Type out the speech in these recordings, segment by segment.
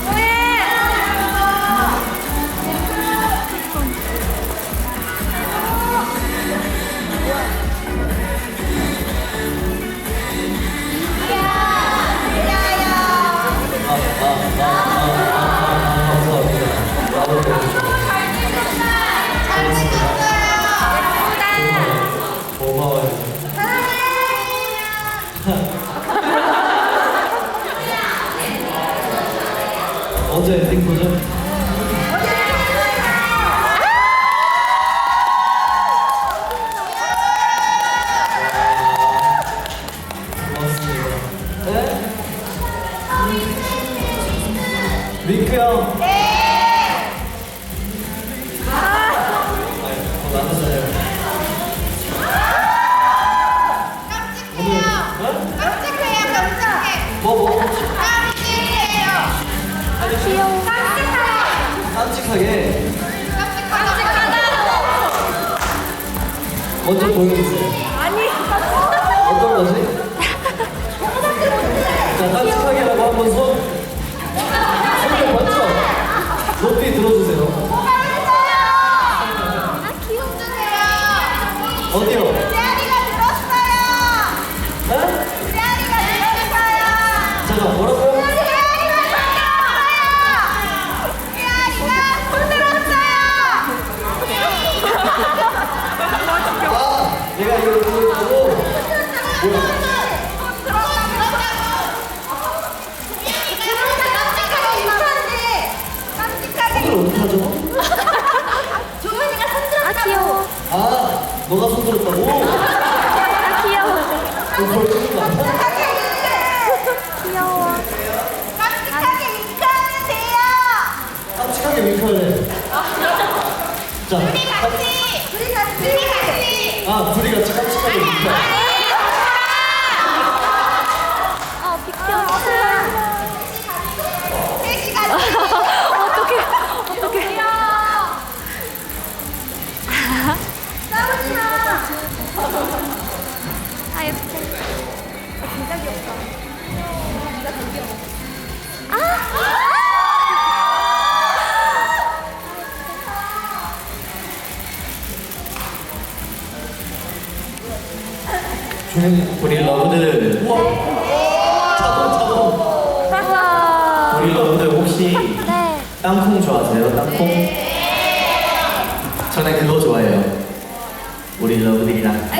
고마워 윙크 형. 네. 더 나누잖아요. 오늘 네? 깜찍해요, 깜찍해. 뭐 뭐? 깜찍해요. 귀여워. 깜찍하다. 깜찍하게 깜찍하다. 먼저 보여주세요. 아니. 어떤 거지? 자, 깜찍하게라고 한번 손. 들었어 了。 우리 러브들 자동. 우와. 우리 러브들 혹시 네. 땅콩 좋아하세요? 땅콩? 저는 그거 좋아해요 우리 러브들이랑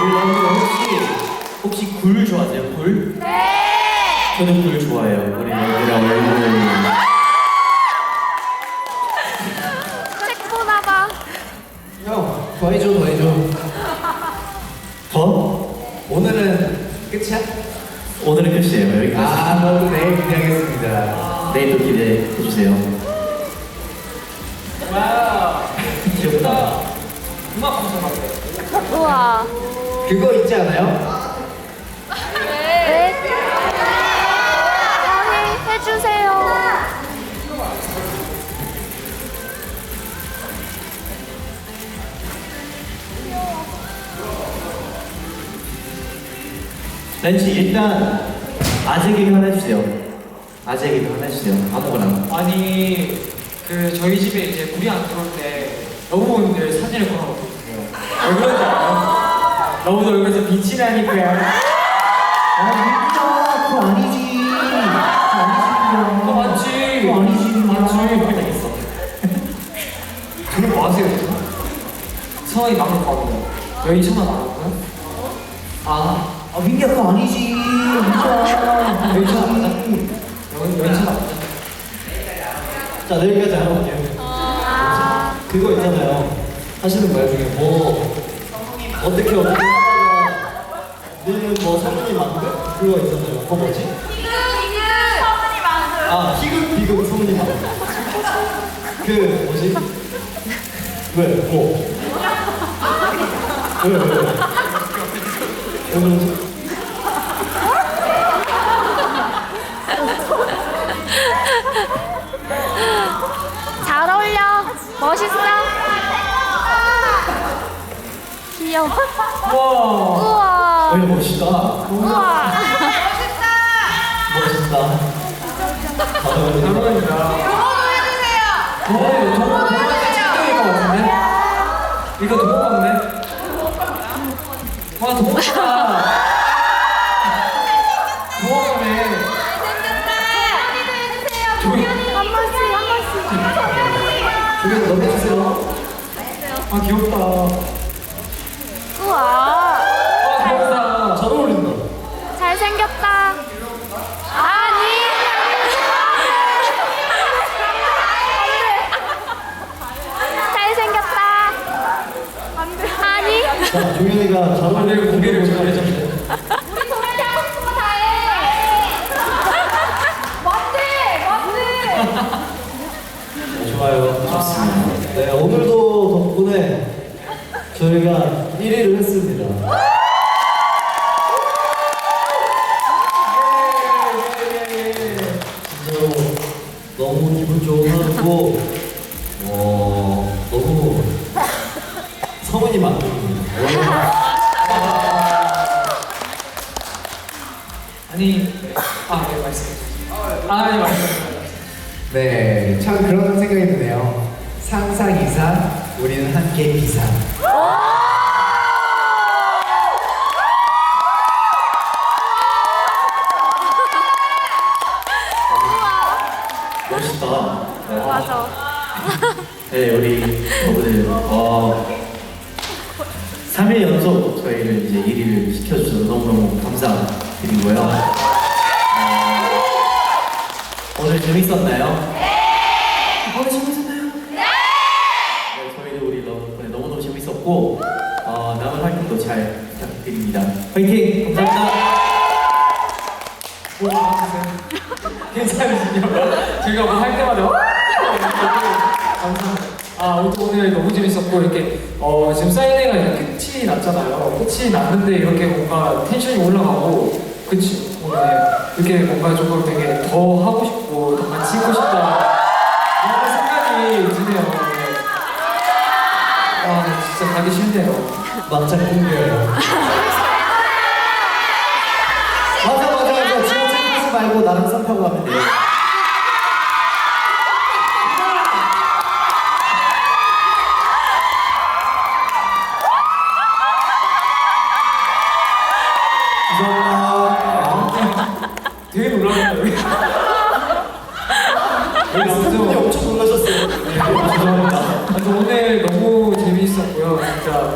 우리 러브들 혹시 혹시 굴 좋아하세요? 굴? 네 저는 굴 좋아해요 우리 러브들이랑 얼굴 오늘은 끝이야? 오늘은 끝이에요 여기까지 아, 그럼 내일 기대하겠습니다. 내일도 기대해 주세요 와, 귀엽다 음악 방송 같아. 우와. 그거 있지 않아요? 렌치 일단 아재 개그 하나 해주세요 아재 개그 하나 해주세요 아무거나 아니 그 저희 집에 이제 물이 안 들어올 때 러브분들 사진을 걸어놓고 있어요. 왜 그런지 알아요? 러브도 얼굴에서 빛이 나니까요. 아 그거 아니지 그거 맞지? 그거 아니지 맞지? 있어. 그걸 뭐 하세요? 성원이 막는 거거든요. 여기 천원 나왔고요. 아, 아 민규야 그거 아니지 여기? 여기 맞아? 자, 내일까지 알아볼게요. 아, 그거 있잖아요. 하시는 거예요 중에 뭐 어떻게 어떻게 하다가 니는 뭐 성분이 많은데 그거 있잖아요. 그거 뭐지? 아 희극 비극 성분이 많은. 그 뭐지? 왜 뭐? 왜 왜? 왜? 잘 어울려. 멋있어. 귀여워. 우와. 우와. 어, 이거 멋있다. 우와. 멋있다. 잘 감사합니다. 어울린다. 해주세요. 동호, 동호, 동호한테 찰떡일 것 같은데? 이거 동호 같네? 와, 동호다. 동호네. 조용히. 한 번씩 한 주변 넘겨주세요. 아, 귀엽다. 우와. 아, 귀엽다. 잘 어울린다. 잘생겼다. 아니. 잘생겼다. 아니. 자, 종현이가 잘 다들 어울리는 고개를 잘해줘. 우리 동아리 하고 싶은 거다 해. 멋지, 멋지. 좋아요. 좋습니다. 네, 오늘도 덕분에 저희가 1위를 했습니다. 진짜로 너무 기분 좋은 하루고, 어, 너무 성은이 만듭니다. 아니, 아, 네, 말씀해 주세요. 아, 네. 네, 참 그런 생각이 드네요. 상상 이상, 우리는 함께 비상. 멋있다. 네. 맞아. 네, 우리 오늘 어, 3일 연속 저희를 이제 1위를 시켜주셔서 너무너무 감사드리고요. 어, 오늘 재밌었나요? 네! 오늘 재밌었나요? 네! 저희도 우리 덕분에 너무너무 재밌었고 어, 남은 활동도 잘 부탁드립니다. 화이팅! 감사합니다. 괜찮으시죠? 제가 뭐 할 때마다 와! 감사합니다. 아 오늘, 오늘 너무 재밌었고 이렇게 어, 지금 사인회가 이렇게 끝이 났잖아요. 끝이 났는데 이렇게 뭔가 텐션이 올라가고 그치 오늘 이렇게 뭔가 조금 되게 더 하고 싶고 더 같이 있고 싶다 이런 생각이 드네요. 아 진짜 가기 싫네요. 막장 공개예요. 맞아, 맞아, 맞아. 지금 체크하지 말고 나랑 썸 타고 가면 돼요.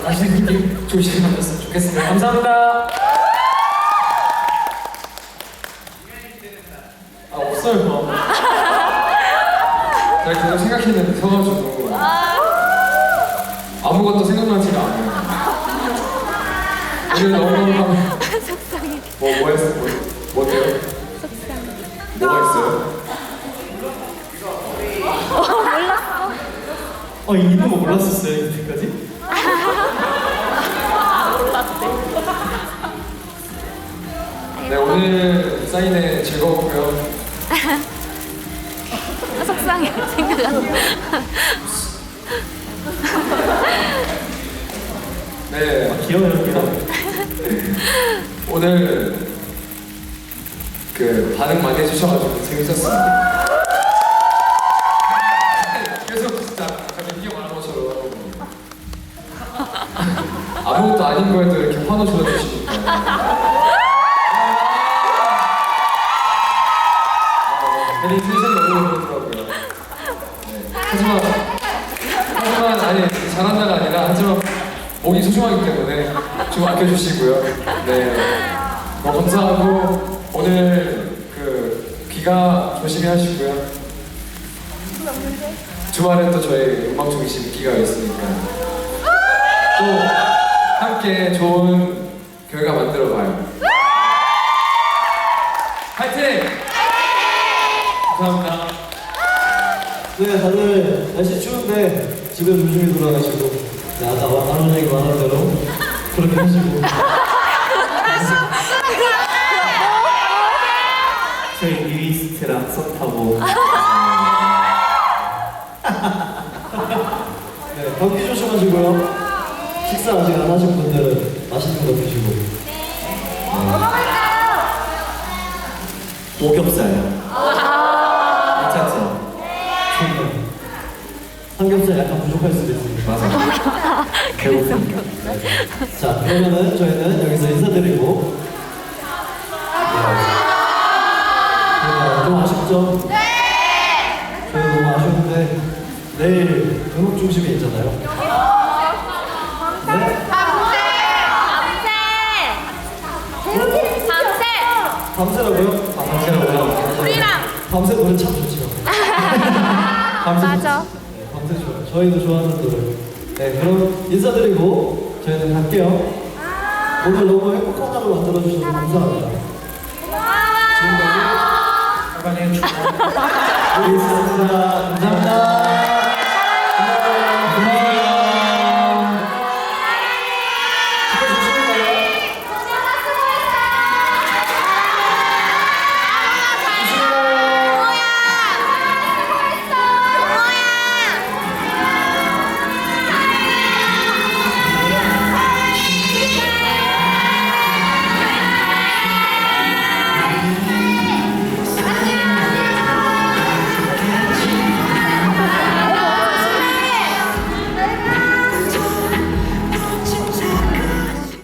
진짜 가시는 길 조심하셨으면 좋겠습니다. 감사합니다. 아 없어요. 제가 계속 생각했는데 서가지고 아무것도 생각나지가 않아요. 오늘 너무 속상해. 뭐 뭐였어? 생각 안 나. 네 귀여워요, 귀여워. 오늘 그 반응 많이 해주셔가지고 재밌었습니다. 아무것도 아닌 거에도 이렇게 환호 줘주시니까 목이 소중하기 때문에 좀 아껴주시고요. 네. 뭐 감사하고 오늘 그 귀가 조심히 하시고요. 주말에 또 저희 음악 중심 기가 있으니까 또 함께 좋은 결과 만들어봐요. 파이팅! 감사합니다. 네, 다들 날씨 추운데 집에 조심히 돌아가시고, 네, 아까 말한 얘기 말한 대로 그렇게 하시고. 저희 리리스트랑 썸 타고. 네, 감기 조심하시고요. 식사 아직 안 하신 분들은 맛있는 거 드시고. 네. 오겹살, 괜찮죠? 네. 삼겹살 약간 부족할 수도 있습니다. 맞아 배고프니까. 자, 그러면은 저희는 여기서 인사드리고. 네. 좀 아쉽죠? 네! 저희 너무 아쉬운데, 내일 음악 중심에 있잖아요. 네? 밤새! 밤새! 밤새라고요? 아, 밤새라고요? 우리랑! 밤새 노래 참 좋죠. 밤새 맞아. 네, 밤새 좋아요. 저희도 좋아하는 노래. 네, 그럼 인사드리고 저희는 갈게요. 오늘 너무 행복한 하루 만들어 주셔서 감사합니다. 지금까지 주 우리 있었습니다. 감사합니다.